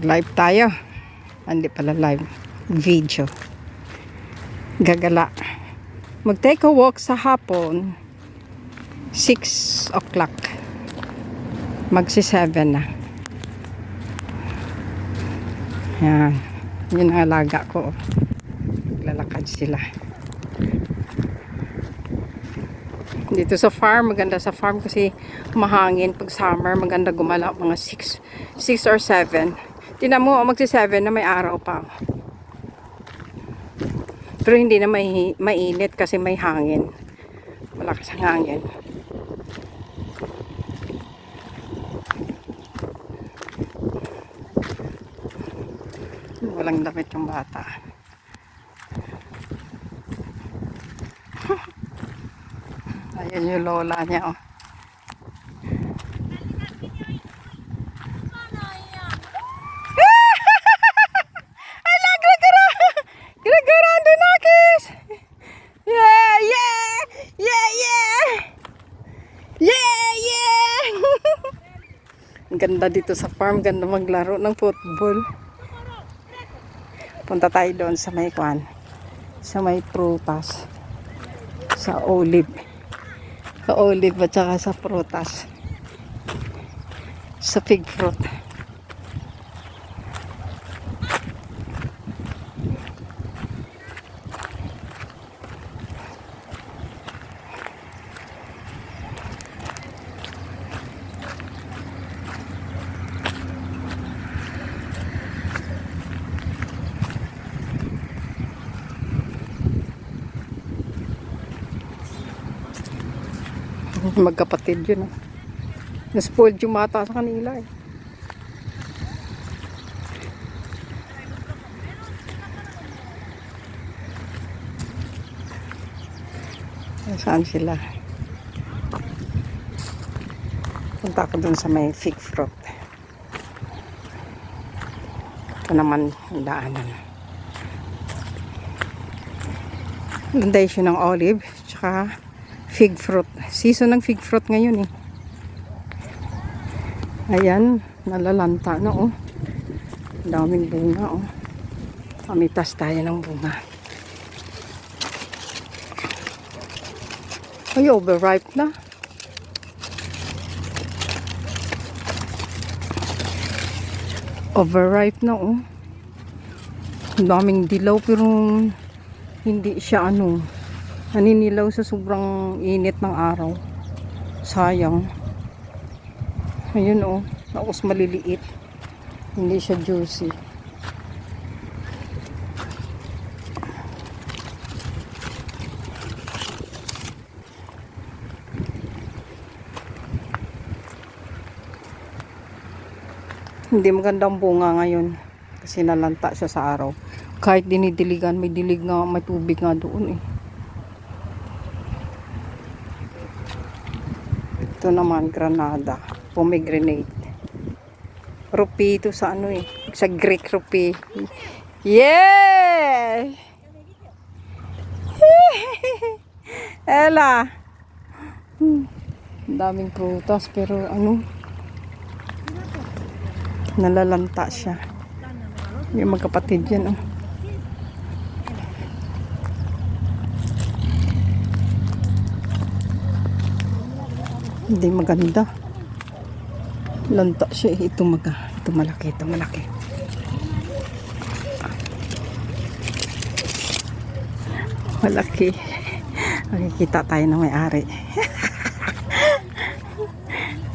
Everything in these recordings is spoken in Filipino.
Live tayo. Hindi pala live. Video. Gagala. Mag-take a walk sa hapon. 6 o'clock. Magsi 7 na. Yan. Yun ang alaga ko. Lalakad sila. Dito sa farm, maganda sa farm kasi mahangin pag summer, maganda gumala mga 6 6 or 7. Tingnan mo, oh, magsi 7 na may araw pa. Pero hindi na may, mainit kasi may hangin. Malakas ang hangin. Walang damit yung bata. Ayan yung lola niya, oh. Ala, Gregora! Gregora, Andonakis! Yeah, yeah! Yeah, yeah! Yeah, yeah! Ang ganda dito sa farm. Ganda maglaro ng football. Punta tayo doon sa may kwan. Sa may prutas. Sa olive. Sa olive at saka sa prutas. Sa fig fruit. Magkapatid yun. Oh. Na-spoiled yung mata sa kanila eh. Saan sila? Punta ko dun sa may fig fruit. Ito naman ang daanan. Foundation ng olive, tsaka fig fruit. Season ng fig fruit ngayon eh. Ayan, nalalanta na oh. Daming bunga oh. Pamitas tayo ng bunga. Ay, overripe na. Overripe na oh. Daming dilaw pero hindi siya ano naninilaw sa sobrang init ng araw. Sayang. Ayun oh. Nakus maliliit. Hindi siya juicy. Hindi magandang bunga ngayon kasi nalanta siya sa araw. Kahit dinidiligan may dilig nga may tubig nga doon eh ito naman granada. Pomegranate. Rupi ito sa ano eh. Sa Greek rupi. Yeah Ella Hmm. Daming prutas pero ano? Nalalanta siya. Yung magkapatid yan oh Hindi maganda. Lanta siya. eh. Ito maga. Ito malaki. Ito malaki. Malaki. Makikita tayo ng may-ari.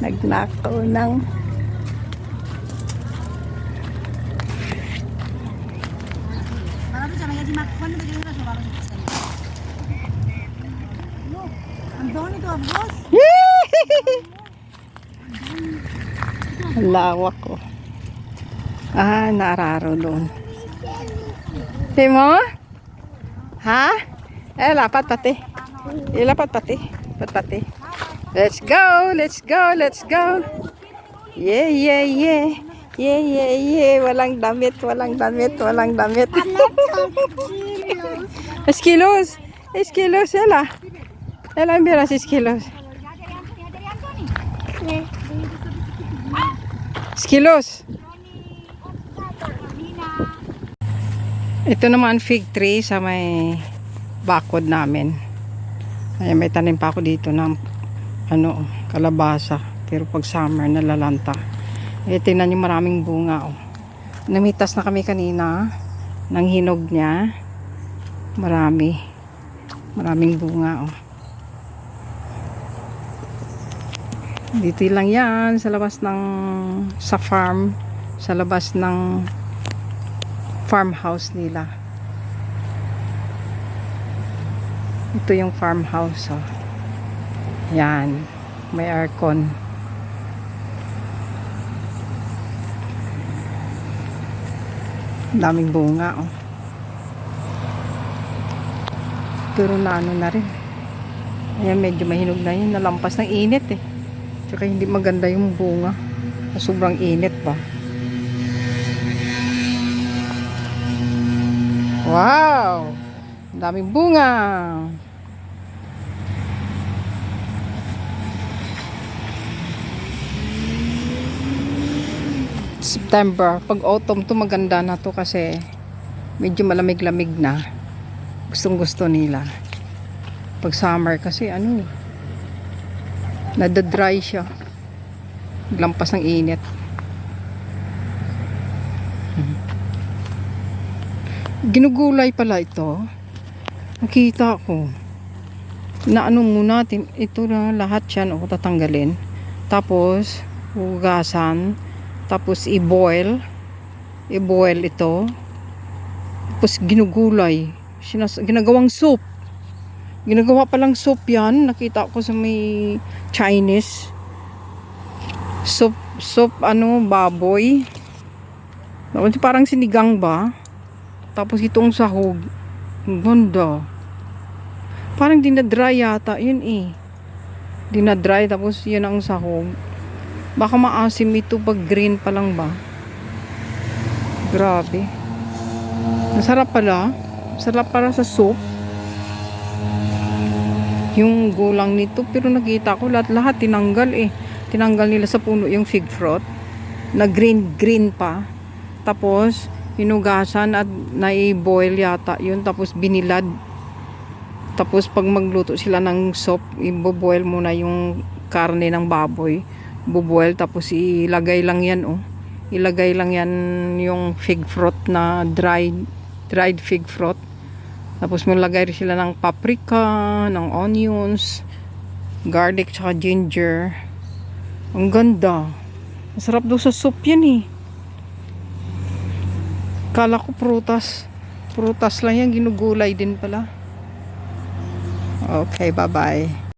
Nagnakaw ng Marami siya, may yajimak. Ano ba yung raso? Marami siya. No, ang dami ito, boss. Ang lawak ko. Ah, naararo doon. Timo? Ha? Eh, lapat pati. Eh, lapat pati. Lapat pati. Let's go, let's go, let's go. Yeah, yeah, yeah. Yeah, yeah, yeah. Walang damit, walang damit, walang damit. Eskilos. Eskilos, ela. Ela, mira si Eskilos kilos. Ito naman fig tree sa may bakod namin. Ay may tanim pa ako dito ng ano, kalabasa. Pero pag summer nalalanta. Eh tingnan niyo maraming bunga oh. Namitas na kami kanina ng hinog niya. Marami. Maraming bunga oh. Dito lang yan sa labas ng sa farm sa labas ng farmhouse nila. Ito yung farmhouse oh. yan may aircon. Daming bunga oh. pero naano na rin. Ayan medyo mahinog na yun. Nalampas ng init eh tsaka hindi maganda yung bunga sobrang init ba Wow! Daming bunga. September. Pag autumn to maganda na to kasi medyo malamig-lamig na. Gustong gusto nila. Pag summer kasi ano eh. Nadadry siya. Lampas ng init. Ginugulay pala ito. Nakita ko. Na ano muna, tim- ito na lahat yan o tatanggalin. Tapos, hugasan. Tapos, i-boil. I-boil ito. Tapos, ginugulay. Sinas ginagawang soup. Ginagawa palang soup yan. Nakita ko sa may Chinese. Soup, soup, ano, baboy. Parang sinigang ba? Tapos itong sahog. Ganda. Parang dinadry yata. Yun eh. Dinadry tapos yun ang sahog. Baka maasim ito pag green pa lang ba? Grabe. Masarap pala. Masarap para sa soup. Yung gulang nito. Pero nakita ko lahat-lahat tinanggal eh. Tinanggal nila sa puno yung fig fruit. Na green-green pa. Tapos, hinugasan at nai-boil yata yun tapos binilad tapos pag magluto sila ng soup i-boil muna yung karne ng baboy buboil tapos ilagay lang yan oh ilagay lang yan yung fig fruit na dried dried fig fruit tapos malagay rin sila ng paprika ng onions garlic tsaka ginger ang ganda masarap daw sa soup yan eh Kala ko prutas. Prutas lang yan, ginugulay din pala. Okay, bye-bye.